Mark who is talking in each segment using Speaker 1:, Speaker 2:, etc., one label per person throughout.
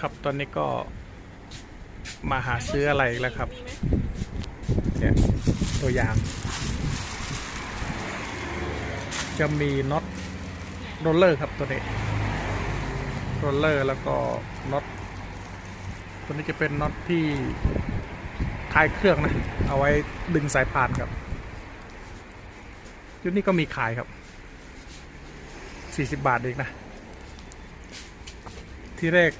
Speaker 1: ครับตอนนี้ก็มาหาซื้ออะไรแล้วครับเนี่ยตัวอย่าง จะมีน็อตโรลเลอร์ครับตัวนี้โรลเลอร์แล้วก็น็อตตัวนี้จะเป็นน็อตที่ท้ายเครื่องนะ เอาไว้ดึงสายพานครับยุคนี้ก็มีขายครับ 40 บาทเองนะ ที่แรก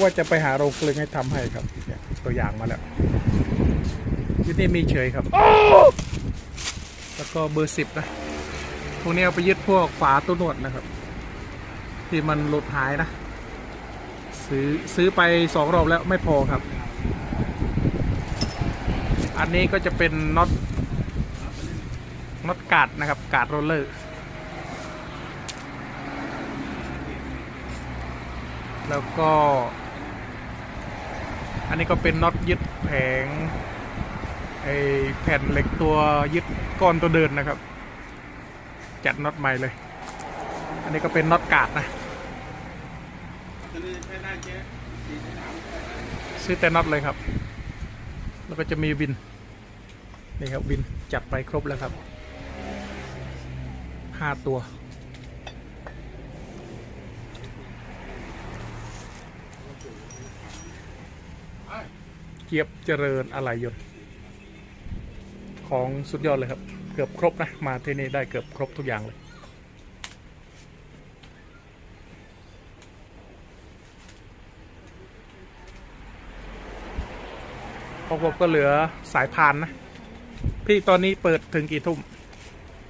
Speaker 1: ว่าจะไปหาโรงกลึงให้ทำให้ครับเนี่ยตัวอย่างมาแล้วยุคนี้มีเฉยครับ แล้วก็เบอร์สิบนะพวกนี้เอาไปยึดพวกฝาตู้นวดนะครับ ที่มันหลุดหายนะ ซื้อซื้อไปสองรอบแล้วไม่พอครับ อันนี้ก็จะเป็นน็อตน็อตกาดนะครับกาดโรลเลอร์แล้วก็ อันนี้ก็เป็นน็อตยึดแผงไอแผ่นเหล็กตัวยึดก้อนตัวเดินนะครับ จัดน็อตใหม่เลย อันนี้ก็เป็นน็อตกาดนะซื้อแต่น็อตเลยครับ แล้วก็จะมีวินนี่ครับวินจัดไปครบแล้วครับห้าตัว เกียบเจริญอะไรยนต์ ของสุดยอดเลยครับ เกือบครบนะ มาที่นี่ได้เกือบครบทุกอย่างเลย ของผมก็เหลือสายพานนะ พี่ตอนนี้เปิดถึงกี่ทุ่ม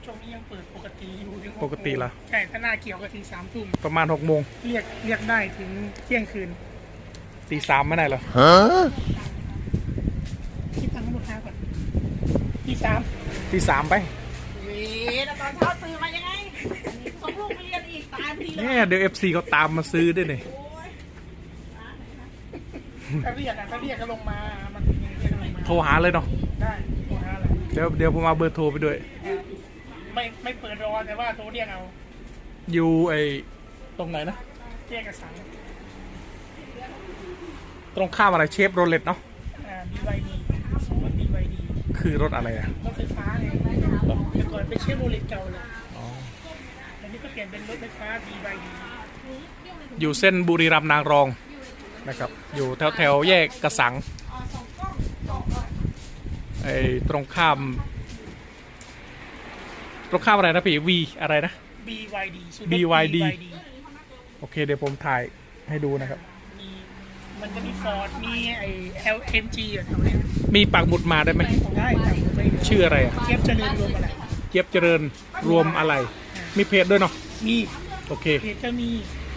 Speaker 2: ช่วงนี้ยังเปิดปกติอยู่ถึง
Speaker 1: ปกติเหรอ
Speaker 2: ใช่ถ้าหน้าเกี่ยวก็ถึงสามทุ่ม
Speaker 1: ประมาณหกโมง
Speaker 2: เรียกเรียกได้ถึงเที่ยงคืน
Speaker 1: ตีสามไม่ได้เหรอ
Speaker 2: คิดตังค์ให้ลูกค้าก่อน ที่สาม
Speaker 1: ตีสามไป
Speaker 3: เว้ยแล้วตอนเช้าตื่นมายังไงส่งลูกไปเรียนอีกตายพอดีเลย
Speaker 1: เนี่ยเดี๋ยวเอฟซีเขาตามมาซื้อด้วยนี่
Speaker 3: โอ้ย
Speaker 2: ถ้าเรียกอะถ้าเรียกก็ลงมา มันถึงเรียกลงมา
Speaker 1: โทรหาเลยเนาะ
Speaker 2: ได้โทรหาอะไร
Speaker 1: เดี๋ยวเดี๋ยวผมเอาเบอร์โทรไปด้วย
Speaker 2: ไม่ไม่เปิดรอแต่ว่าโทรเรียกเอา
Speaker 1: อยู่ไอตรงไหนนะ
Speaker 2: เรียกกระสัง
Speaker 1: ตรงข้ามอะไรเชฟโรเลตเนาะ
Speaker 2: อ่า BYD ศูนย์ BYD
Speaker 1: คือรถอะไรอะ
Speaker 2: รถไฟฟ้าไงแต่ก่อนเป็นเชฟโรเลตเก่าเลย
Speaker 1: อ๋อ
Speaker 2: อันนี้ก็เปลี่ยนเป็นรถไฟฟ้า BYD
Speaker 1: อยู่เส้นบุรีรัมย์นางรองนะครับ อยู่แถวแถวๆแยกกระสังไอตรงข้าม ตรงข้ามอะไรนะพี่วีอะไรนะ
Speaker 2: BYD ศูนย์
Speaker 1: BYD โอเคเดี๋ยวผมถ่ายให้ดูนะครับ
Speaker 2: มีมันจะมีฟอร์ดมีไอ้ LMG อยู่แถวเนี้ย
Speaker 1: มีปักหมุดมาได้ไหม
Speaker 2: ได้ครับไม่
Speaker 1: ชื่ออะไรอะ
Speaker 2: เทียบเจริญรวมอะไร
Speaker 1: เจี๊ยบเจริญรวมอะไร มีเพจด้วยเนาะ
Speaker 2: มี
Speaker 1: โอเค
Speaker 2: เพจก็มี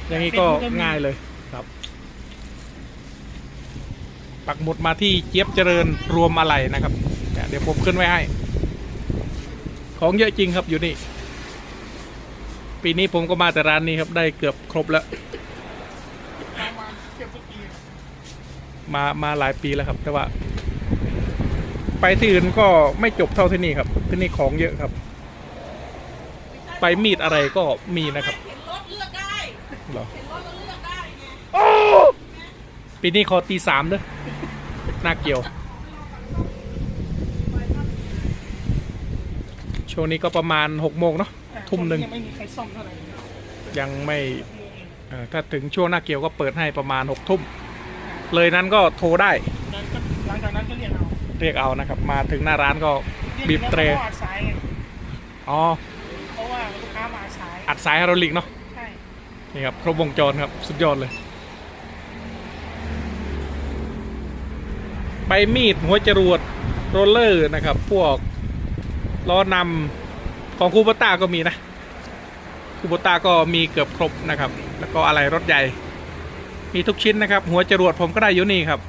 Speaker 1: อย่างนี้ก็ง่ายเลยครับ ปักหมุดมาที่เจี๊ยบเจริญรวมอะไรนะครับเนี่ยเดี๋ยวผมขึ้นไว้ให้ ของเยอะจริงครับอยู่นี่ ปีนี้ผมก็มาแต่ร้านนี้ครับได้เกือบครบแล้ว
Speaker 2: ประมาณเกือบทุกปี
Speaker 1: มามาหลายปีแล้วครับ แต่ว่า ไปที่อื่นก็ไม่จบเท่าที่นี่ครับ ที่นี่ของเยอะครับ ไปมีดอะไรก็มีนะครับ
Speaker 3: เห็นรถเลือกได้
Speaker 1: เหรอ
Speaker 3: เห็นรถแล้วเลือกได้ไง
Speaker 1: ปีนี้ขอตีสามเด้อหน้าเกี่ยว ช่วงนี้ก็ประมาณหกโมงเนาะ
Speaker 2: อะ
Speaker 1: ทุ่มหนึ่ง
Speaker 2: ยังไม่มีใครซ่อมเท่าไหร่
Speaker 1: ยังไม่เอ่อถ้าถึงช่วงหน้าเกี่ยวก็เปิดให้ประมาณหกทุ่ม เลยนั้นก็โทรได้
Speaker 2: นั้นก็หลังจากนั้นก็เรียกเอา
Speaker 1: เรียกเอานะครับ มาถึงหน้าร้านก็
Speaker 2: เรียก
Speaker 1: บีบเตร
Speaker 2: แล้วก็อัดสายไง
Speaker 1: อ๋อ
Speaker 2: เพราะว่าลูกค้ามาอัดสาย
Speaker 1: อัดสายไฮดรอลิกเนาะ
Speaker 2: ใช่
Speaker 1: นี่ครับครบวงจรครับสุดยอดเลย ใบมีดหัวจรวดโรลเลอร์นะครับ พวกล้อนำของคูโบต้าก็มีนะคูโบต้าก็มีเกือบครบนะครับ แล้วก็อะไรรถใหญ่ มีทุกชิ้นนะครับ หัวจรวดผมก็ได้อยู่นี่ครับ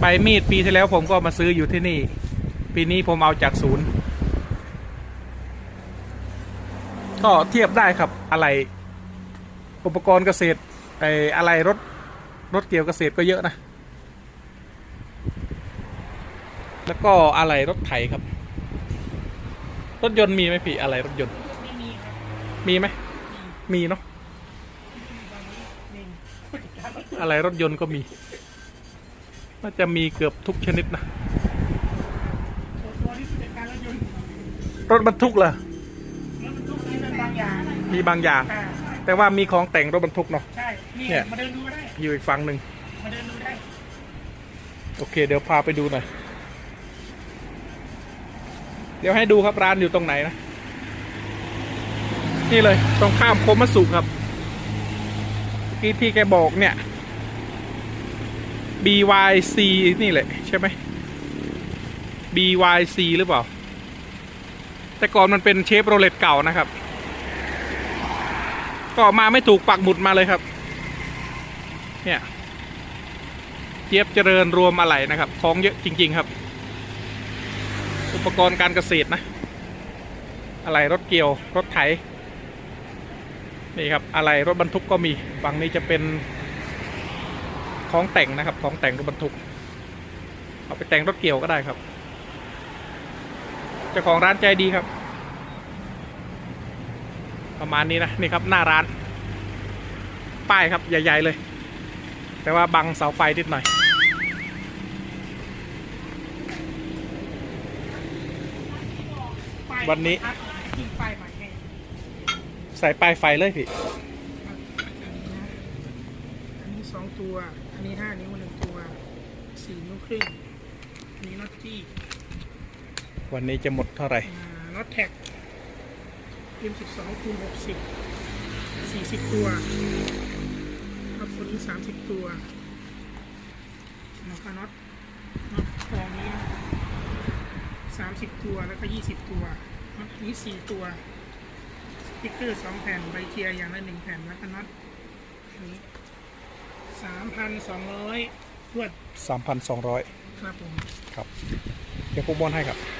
Speaker 1: ใบมีดปีที่แล้วผมก็มาซื้ออยู่ที่นี่ ปีนี้ผมเอาจากศูนย์ก็เทียบได้ครับอะไรอุปกรณ์เกษตรไออะไรรถรถเกี่ยวเกษตรก็เยอะนะ แล้วก็อะไรรถไถครับ รถยนต์มีไหมพี่อะไรรถยนต์
Speaker 2: ไม่มีครับ
Speaker 1: มีไหม มีเนาะ
Speaker 2: นี่ผู้จัดก ครับ
Speaker 1: อะไรรถยนต์ก็มีน่าจะมีเกือบทุกชนิดนะ
Speaker 2: ตัวตัวที่เป็นการรถยนต์
Speaker 1: รถบรรทุกเหรอ
Speaker 2: รถบรรทุกนี่เป็นบางอย่าง
Speaker 1: มีบางอย่าง
Speaker 2: อ่า
Speaker 1: แต่ว่ามีของแต่งรถบรรทุกเนาะ
Speaker 2: ใช่นี่
Speaker 1: เนี่ย
Speaker 2: มาเดินดูก็ได้
Speaker 1: อยู่อีกฝั่งหนึ่ง
Speaker 2: มาเดินดูได้
Speaker 1: โอเค เดี๋ยวพาไปดูหน่อย เดี๋ยวให้ดูครับร้านอยู่ตรงไหนนะ นี่เลยตรงข้ามโคมัสุครับเมื่อกี้ที่แกบอกเนี่ย BYC นี่แหละใช่ไหม BYC หรือเปล่า แต่ก่อนมันเป็นเชฟโรเลตเก่านะครับ ก็มาไม่ถูกปักหมุดมาเลยครับ เนี่ยเจี๊ยบเจริญรวมอะไหล่นะครับ ของเยอะจริง ๆ ครับ อุปกรณ์การเกษตรนะ อะไหล่รถเกี่ยว รถไถ นี่ครับ อะไหล่รถบรรทุกก็มี ฝั่งนี้จะเป็น ของแต่งนะครับ ของแต่งรถบรรทุก เอาไปแต่งรถเกี่ยวก็ได้ครับเจ้าของร้านใจดีครับ ประมาณนี้นะนี่ครับหน้าร้าน ป้ายครับใหญ่ ๆ เลย แต่ว่าบังเสาไฟนิดหน่อ
Speaker 2: ย
Speaker 1: วันนี้
Speaker 2: ขึ้นป้ายใหม่ให้
Speaker 1: ใส่ป้ายไฟเลยพี่
Speaker 2: อันนี้สองตัว อันนี้ห้านิ้วหนึ่งตัวสี่นิ้วครึ่งอันนี้น็อตจี้
Speaker 1: วันนี้จะหมดเท่าไหร่
Speaker 2: น็อตแท็กพิมสิบสองคูณหกสิบสี่สิบตัวน็อตตัวนี้สามสิบตัวแล้วก็น็อตน็อตคองนี้สามสิบตัวแล้วก็ยี่สิบตัวน็อตนี้สี่ตัวสติ๊กเกอร์สองแผ่นใบเทียร์อย่างละหนึ่งแผ่นแล้วก็น็อตอันนี้ สามพันสองร้อยทวด
Speaker 1: 3,200
Speaker 2: ครับผม
Speaker 1: ครับ เดี๋ยวผมบอนให้ครับ
Speaker 2: ค